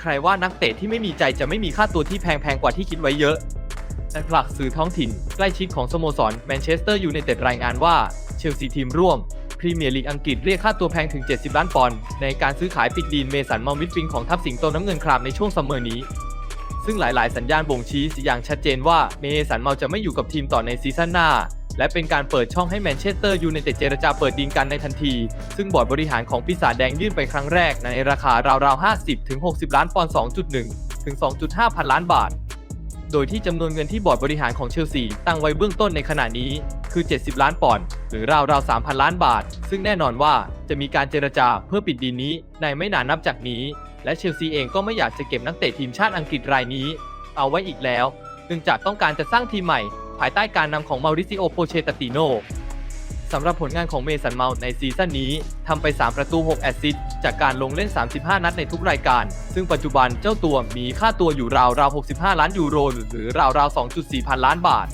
ใครว่านักเตะที่ไม่มีใจจะไม่มีค่าตัวที่แพงๆกว่าที่คิดไว้เยอะแต่หลักสื่อท้องถิ่นใกล้ชิดของสโมสรแมนเชสเตอร์ยูไนเต็ดรายงานว่าเชลซีทีมร่วมพรีเมียร์ลีกอังกฤษเรียกค่าตัวแพงถึง 70 ล้านปอนด์ในการซื้อขายปิดดีนเมสันมามิดฟิงของทัพสิงโตน้ำเงินครามในช่วงซัมเมอร์นี้ ซึ่งหลาย ๆ สัญญาณบ่งชี้อย่างชัดเจนว่าเมสันเมาจะไม่อยู่กับทีมต่อในซีซั่นหน้า และเป็นการเปิดช่องให้แมนเชสเตอร์ยูไนเต็ดเจรจาเปิดดีลกันในทันที ซึ่งบอร์ดบริหารของปีศาจแดงยื่นไปครั้งแรกในราคาราวๆ 50 ถึง 60 ล้านปอนด์ 2.1 ถึง 2.5 พันล้านบาท โดยที่จำนวนเงินที่บอร์ดบริหารของเชลซีตั้งไว้เบื้องต้นในขณะนี้คือ 70 ล้านปอนด์ หรือราวๆ 3,000 ล้านบาท ซึ่งแน่นอนว่าจะมีการเจรจาเพื่อปิดดีลนี้ในไม่นานนับจากนี้ และเชลซีเองก็ไม่อยากจะเก็บนักเตะทีมชาติอังกฤษรายนี้ เอาไว้อีกแล้วเนื่องจากต้องการจะสร้างทีมใหม่ ภายใต้การนำของมาริซิโอโปเชตติโนสำหรับผลงานของเมสันเมาในซีซั่นนี้ทำไป 3 ประตู 6 แอสซิสต์จากการลงเล่น 35 นัดในทุกรายการ ซึ่งปัจจุบันเจ้าตัวมีค่าตัวอยู่ราวราว65 ล้านยูโร หรือราวราว2.4 พันล้านบาท